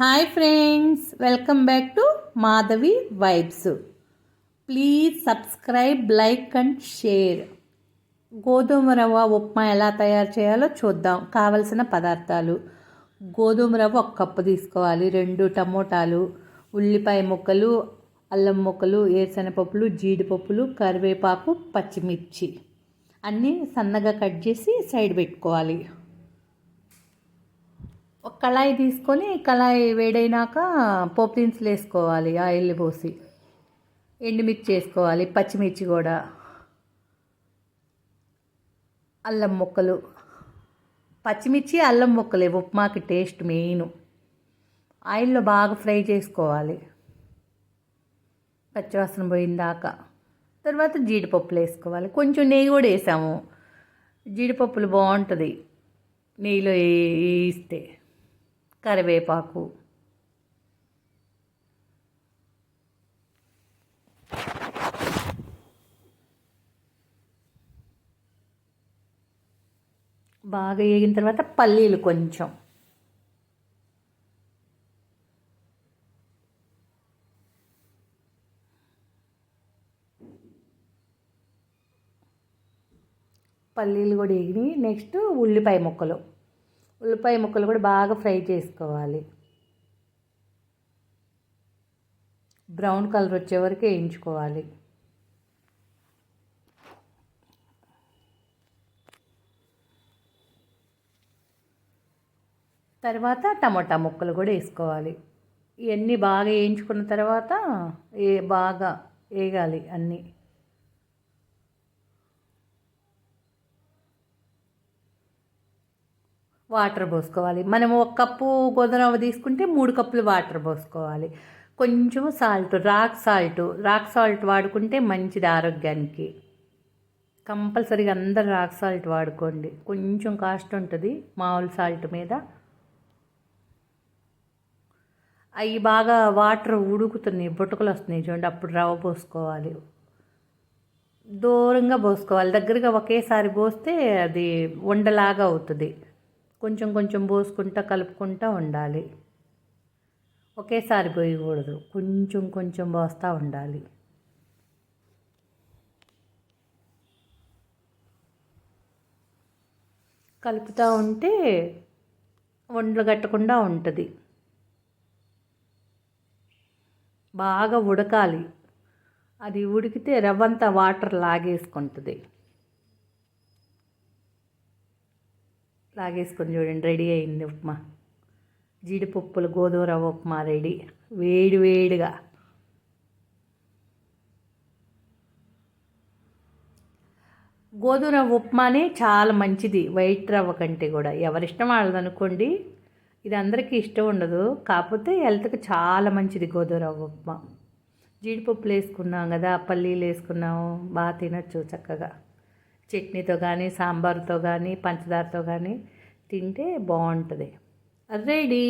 Hi friends welcome back to Madhavi vibes. Please subscribe like and share. గోధుమ రవ్వ ఉప్మా ఎలా తయారు చేయాలో చూద్దాం. కావలసిన పదార్థాలు. గోధుమ రవ్వ ఒక కప్పు తీసుకోవాలి. రెండు టమోటాలు ఉల్లిపాయ ముక్కలు అల్లం ముక్కలు ఏరుశనగపప్పులు జీడిపప్పులు కరివేపాకు పచ్చిమిర్చి. అన్నీ సన్నగా కట్ చేసి సైడ్ పెట్టుకోవాలి. కళాయి తీసుకొని కళాయి వేడైనాక పోపు దినుసులు వేసుకోవాలి ఆయిల్ పోసి. ఎండుమిర్చి వేసుకోవాలి పచ్చిమిర్చి కూడా. అల్లం ముక్కలు. పచ్చిమిర్చి అల్లం ముక్కలే ఉప్మాకి టేస్ట్ మెయిన్. ఆయిల్లో బాగా ఫ్రై చేసుకోవాలి. పచ్చివాసన పోయిందాక. తర్వాత జీడిపప్పులు వేసుకోవాలి. కొంచెం నెయ్యి కూడా వేసాము. జీడిపప్పులు బాగుంటుంది. నెయ్యిలో వేస్తే. కరివేపాకు. బాగా వేగిన తర్వాత పల్లీలు కొంచెం. పల్లీలు కూడా వేగినాయి నెక్స్ట్ ఉల్లిపాయ ముక్కలు. ఉల్లిపాయ ముక్కలు కూడా బాగా ఫ్రై చేసుకోవాలి. బ్రౌన్ కలర్ వచ్చే వరకు వేయించుకోవాలి. తర్వాత టమాటా ముక్కలు కూడా వేసుకోవాలి. ఇవన్నీ బాగా వేయించుకున్న తర్వాత ఏ బాగా వేగాలి అన్నీ. వాటర్ పోసుకోవాలి. మనం ఒక కప్పు గోధుమ తీసుకుంటే మూడు కప్పులు వాటర్ పోసుకోవాలి. కొంచెం salt rock salt rock salt వాడుకుంటే మంచిది ఆరోగ్యానికి. కంపల్సరీగా అందరు రాక్ సాల్ట్ వాడుకోండి. కొంచెం కాస్ట్ ఉంటుంది మామూలు సాల్ట్ మీద. అవి బాగా వాటర్ ఉడుకుతున్నాయి బుటకలు వస్తున్నాయి చూడండి అప్పుడు రవ్వ పోసుకోవాలి. దూరంగా పోసుకోవాలి. దగ్గరగా ఒకేసారి పోస్తే అది ఉండలాగా అవుతుంది. కొంచెం కొంచెం పోసుకుంటా కలుపుకుంటూ ఉండాలి. ఒకేసారి పోయకూడదు. కొంచెం కొంచెం పోస్తూ ఉండాలి. కలుపుతూ ఉంటే వండలు కట్టకుండా ఉంటుంది. బాగా ఉడకాలి. అది ఉడికితే రవ్వంతా వాటర్ లాగేసుకుంటుంది. లాగేసుకొని చూడండి రెడీ అయింది ఉప్మా. జీడిపప్పులు గోధుమ రవ్వ ఉప్మా రెడీ. వేడి వేడిగా. గోధుమ రవ్వ ఉప్మానే చాలా మంచిది వైట్ రవ్వ కంటే కూడా. ఎవరిష్టం వాళ్ళదనుకోండి ఇది అందరికీ ఇష్టం ఉండదు. కాకపోతే హెల్త్కి చాలా మంచిది గోధుమ రవ్వ ఉప్మా. జీడిపప్పులు వేసుకున్నాం కదా పల్లీలు వేసుకున్నాము బాగా తినచ్చు చక్కగా. చట్నీతో కానీ సాంబార్తో కానీ పంచదారతో కానీ తింటే బాగుంటుంది రెడీ.